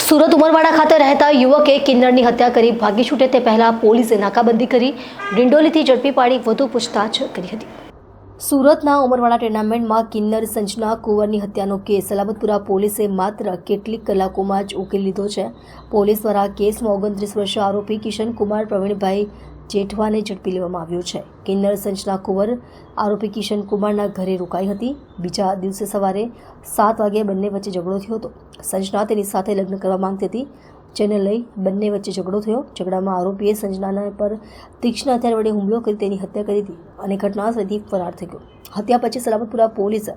સુરત ઉમરવાડા ખાતે રહેતા યુવકે કિન્નરની હત્યા કરી, ભાગી છૂટે તે પહેલા પોલીસે નાકાબંધી કરી, ડિંડોલીથી ઝડપી પાડી વધુ પૂછતાછ કરી હતી. સુરતના ઉમરવાડા ટુર્નામેન્ટમાં કિન્નર સંજના કુંવરની હત્યાનો કેસ. સલામતપુરા પોલીસે માત્ર કેટલીક કલાકોમાં જ ઉકેલી લીધો છે. પોલીસ દ્વારા કેસમાં ઓગણત્રીસ વર્ષીય આરોપી કિશન કુમાર, પ્રવીણભાઈ જેઠવાને ઝડપી લેવામાં આવ્યો છે. કિન્નર સંજના કુંવર આરોપી કિશન કુમારના ઘરે રોકાઈ હતી. બીજા દિવસે સવારે સાત વાગે બંને વચ્ચે ઝઘડો થયો હતો. સંજના તેની સાથે લગ્ન કરવા માંગતી હતી, જેને લઈ બંને વચ્ચે ઝઘડો થયો. ઝઘડામાં આરોપીએ સંજનાના પર તીક્ષ્ણ હથિયાર વડે હુમલો કરી તેની હત્યા કરી હતી અને ઘટનાસ્થળેથી ફરાર થઈ ગયો. હત્યા પછી સલામતપુરા પોલીસે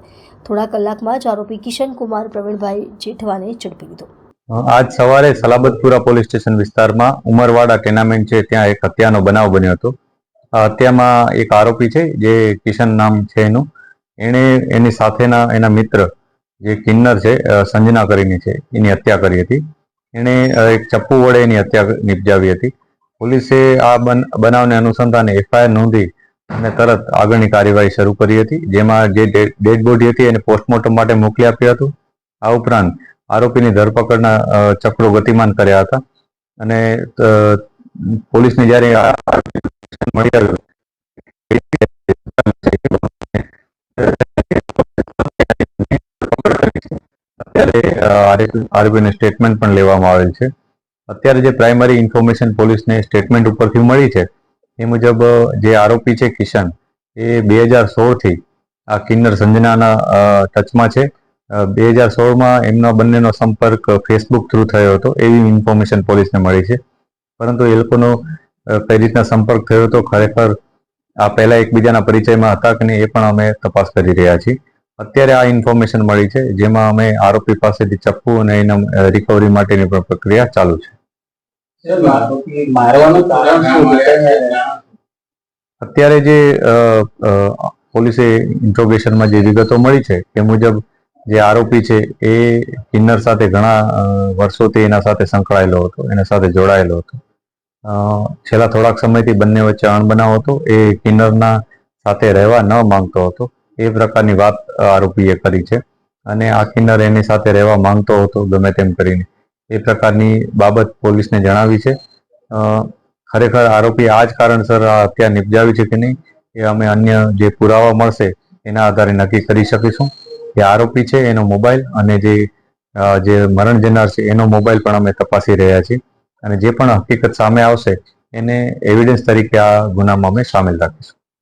થોડા કલાકમાં જ આરોપી કિશન કુમાર પ્રવીણભાઈ જેઠવાને ઝડપી લીધો. આજ સવારે સલાબતપુરા પોલીસ સ્ટેશન વિસ્તારમાં ઉમરવાડા ટેનામેન્ટ છે, ત્યાં એક હત્યાનો બનાવ બન્યો હતો. હત્યામાં એક આરોપી છે, જે કિશન નામ છે એનું. એણે એની સાથેના એના મિત્ર, જે કિન્નર છે સંજના કરીને છે, એની હત્યા કરી હતી. એણે એક ચપ્પુ વડે એની હત્યા નિપજાવી હતી. પોલીસે આ બન- બનાવને અનુસંધાને એફઆઈઆર નોંધી અને તરત આગળની કાર્યવાહી શરૂ કરી હતી, જેમાં જે ડેડ બોડી હતી એને પોસ્ટમોર્ટમ માટે મોકલી આપ્યું હતું. આ ઉપરાંત આરોપીની ધરપકડના ચક્રો ગતિમાન કર્યા હતા. અને પોલીસને જ્યારે મળી આરોપીને સ્ટેટમેન્ટ પણ લેવામાં આવેલ છે. અત્યારે જે પ્રાઇમરી ઇન્ફોર્મેશન પોલીસને સ્ટેટમેન્ટ ઉપરથી મળી છે, એ મુજબ જે આરોપી છે કિશન, એ બે હજાર સોળથી આ કિન્નર સંજનાના ટચમાં છે. બે હજાર સોળમાં એમનો બંનેનો સંપર્ક ફેસબુક થ્રુ થયો હતો એવી ઇન્ફોર્મેશન પોલીસને મળી છે. પરંતુ એ લોકોનો કઈ રીતના સંપર્ક થયો હતો ખરેખર આ પહેલા એકબીજાના પરિચયમાં હતા કે નહીં એ પણ અમે તપાસ કરી રહ્યા છીએ. અત્યારે આ ઇન્ફોર્મેશન મળી છે જેમાં અમે આરોપી પાસેથી ચપ્પુ અને એના રિકવરી માટેની પણ પ્રક્રિયા ચાલુ છે. મારવાનું કારણ શું અત્યારે જે પોલીસે ઇન્ટ્રોગેશનમાં જે વિગતો મળી છે તે મુજબ જે આરોપી છે, એ કિન્નર સાથે ઘણા વર્ષોથી એના સાથે સંકળાયેલો હતો, એના સાથે જોડાયેલો હતો. છેલ્લા થોડાક સમયથી બંને વચ્ચે અણબનાવ હતો, એ કિન્નરના સાથે રહેવા ન માંગતો હતો, એ પ્રકારની વાત આરોપીએ કરી છે. અને આ કિન્નર એની સાથે રહેવા માંગતો હતો, ગમે તેમ કરીને. એ પ્રકારની બાબત પોલીસને જણાવી છે. ખરેખર આરોપી આ જ કારણસર આ હત્યા નિપજાવી છે કે નહીં, એ અમે અન્ય જે પુરાવા મળશે, એના આધારે નક્કી કરી શકીશું. જે આરોપી છે, એનો મોબાઈલ અને જે જે મરણ જનાર છે, એનો મોબાઈલ પણ અમે તપાસી રહ્યા છીએ. અને જે પણ હકીકત સામે આવશે, એને એવિડન્સ તરીકે આ ગુનામાં અમે સામેલ રાખીશું.